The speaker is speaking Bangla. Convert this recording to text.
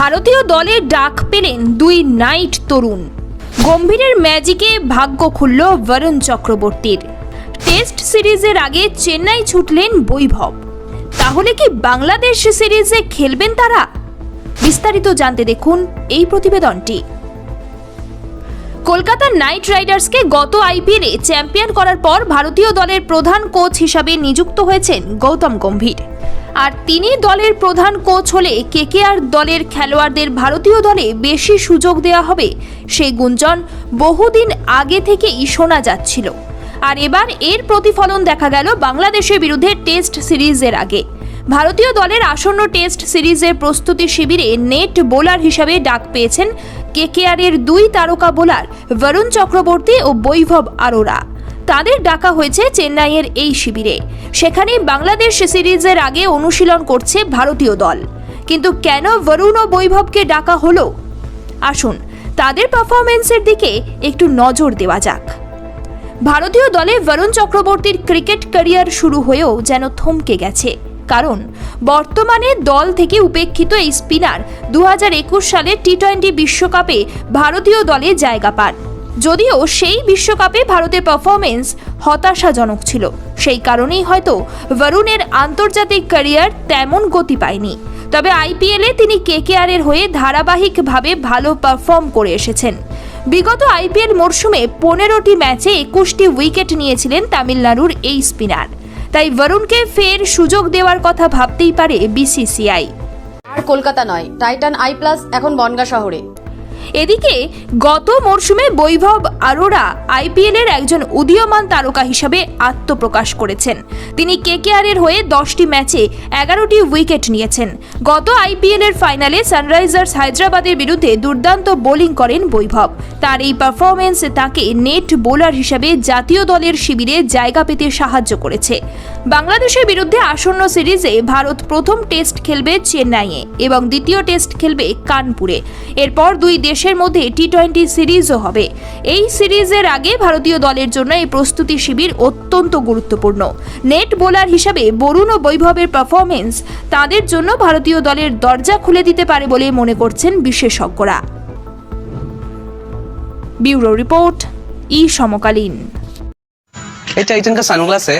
ভারতীয় দলে ডাক পেলেন দুই নাইট তরুণ। গম্ভীরের ম্যাজিকে ভাগ্য খুলল বরুণ চক্রবর্তীর। টেস্ট সিরিজের আগে চেন্নাই ছুটলেন বৈভব। তাহলে কি বাংলাদেশ সিরিজে খেলবেন তারা? বিস্তারিত জানতে দেখুন এই প্রতিবেদনটি। কলকাতা নাইট রাইডার্সকে গত আইপিএলে চ্যাম্পিয়ন করার পর ভারতীয় দলের প্রধান কোচ হিসাবে নিযুক্ত হয়েছেন গৌতম গম্ভীর। আর তিনি দলের প্রধান কোচ হলে কেকেআর দলের খেলোয়াড়দের ভারতীয় দলে বেশি সুযোগ দেওয়া হবে। সেই গুঞ্জন বহুদিন আগে থেকেই শোনা যাচ্ছিল। আর এবার এর প্রতিফলন দেখা গেল বাংলাদেশের বিরুদ্ধে টেস্ট সিরিজের আগে। ভারতীয় দলের আসন্ন টেস্ট সিরিজের প্রস্তুতি শিবিরে নেট বোলার হিসাবে ডাক পেয়েছেন কেকেআরের দুই তারকা বোলার, বরুণ চক্রবর্তী ও বৈভব আরোরা। তাদের ডাকা হয়েছে চেন্নাইয়ের এই শিবিরে। সেখানে বাংলাদেশ সিরিজের আগে অনুশীলন করছে ভারতীয় দল। কিন্তু কেন বরুণ ও বৈভবকে ডাকা হলো? আসুন, তাদের পারফরমেন্সের দিকে একটু নজর দেওয়া যাক। ভারতীয় দলে বরুণ চক্রবর্তীর ক্রিকেট ক্যারিয়ার শুরু হয়েও যেন থমকে গেছে। কারণ, বর্তমানে দল থেকে উপেক্ষিত এই স্পিনার দু হাজার একুশ সালে টি টোয়েন্টি বিশ্বকাপে ভারতীয় দলে জায়গা পান। যদিও সেই বিশ্বকাপে ভারতের পারফরমেন্স হতাশাজনক ছিল। সেই কারণেই হয়তো বরুণের আন্তর্জাতিক ক্যারিয়ার তেমন গতি পায়নি। তবে আইপিএলে তিনি কেকেআরের হয়ে ধারাবাহিকভাবে ভালো পারফর্ম করে এসেছেন। বিগত আইপিএল মরশুমে পনেরোটি ম্যাচে একুশটি উইকেট নিয়েছিলেন তামিলনাড়ুর এই স্পিনার। তাই বরুণকে ফের সুযোগ দেওয়ার কথা ভাবতেই পারে বিসিসিআই আর কলকাতা নয়, টাইটান আই প্লাস এখন বনগা শহরে। এদিকে, গত মরশুমে বৈভব আরোরা আইপিএলের একজন উদীয়মান তারকা হিসাবে আত্মপ্রকাশ করেছেন। তিনি কেকেআরের হয়ে দশটি ম্যাচে এগারোটি উইকেট নিয়েছেন। গত আইপিএলের ফাইনালে সানরাইজার্স হায়দ্রাবাদের বিরুদ্ধে দুর্দান্ত বোলিং করেন বৈভব। তার এই পারফরমেন্স তাকে নেট বোলার হিসাবে জাতীয় দলের শিবিরে জায়গা পেতে সাহায্য করেছে। বাংলাদেশের বিরুদ্ধে আসন্ন সিরিজে ভারত প্রথম টেস্ট খেলবে চেন্নাইয়ে এবং দ্বিতীয় টেস্ট খেলবে কানপুরে। এরপর দুই দেশের মধ্যে টি টোয়েন্টি সিরিজও হবে এই সিরিজের আগে ভারতীয় দলের জন্য এই প্রস্তুতি শিবির অত্যন্ত গুরুত্বপূর্ণ নেট বোলার হিসাবে বরুণ ও বৈভবের পারফরমেন্স তাদের জন্য ভারতীয় দলের দরজা খুলে দিতে পারে বলে মনে করছেন বিশেষজ্ঞরা ব্যুরো রিপোর্ট ই সমকালীন ये टाइटन का सनग्लास है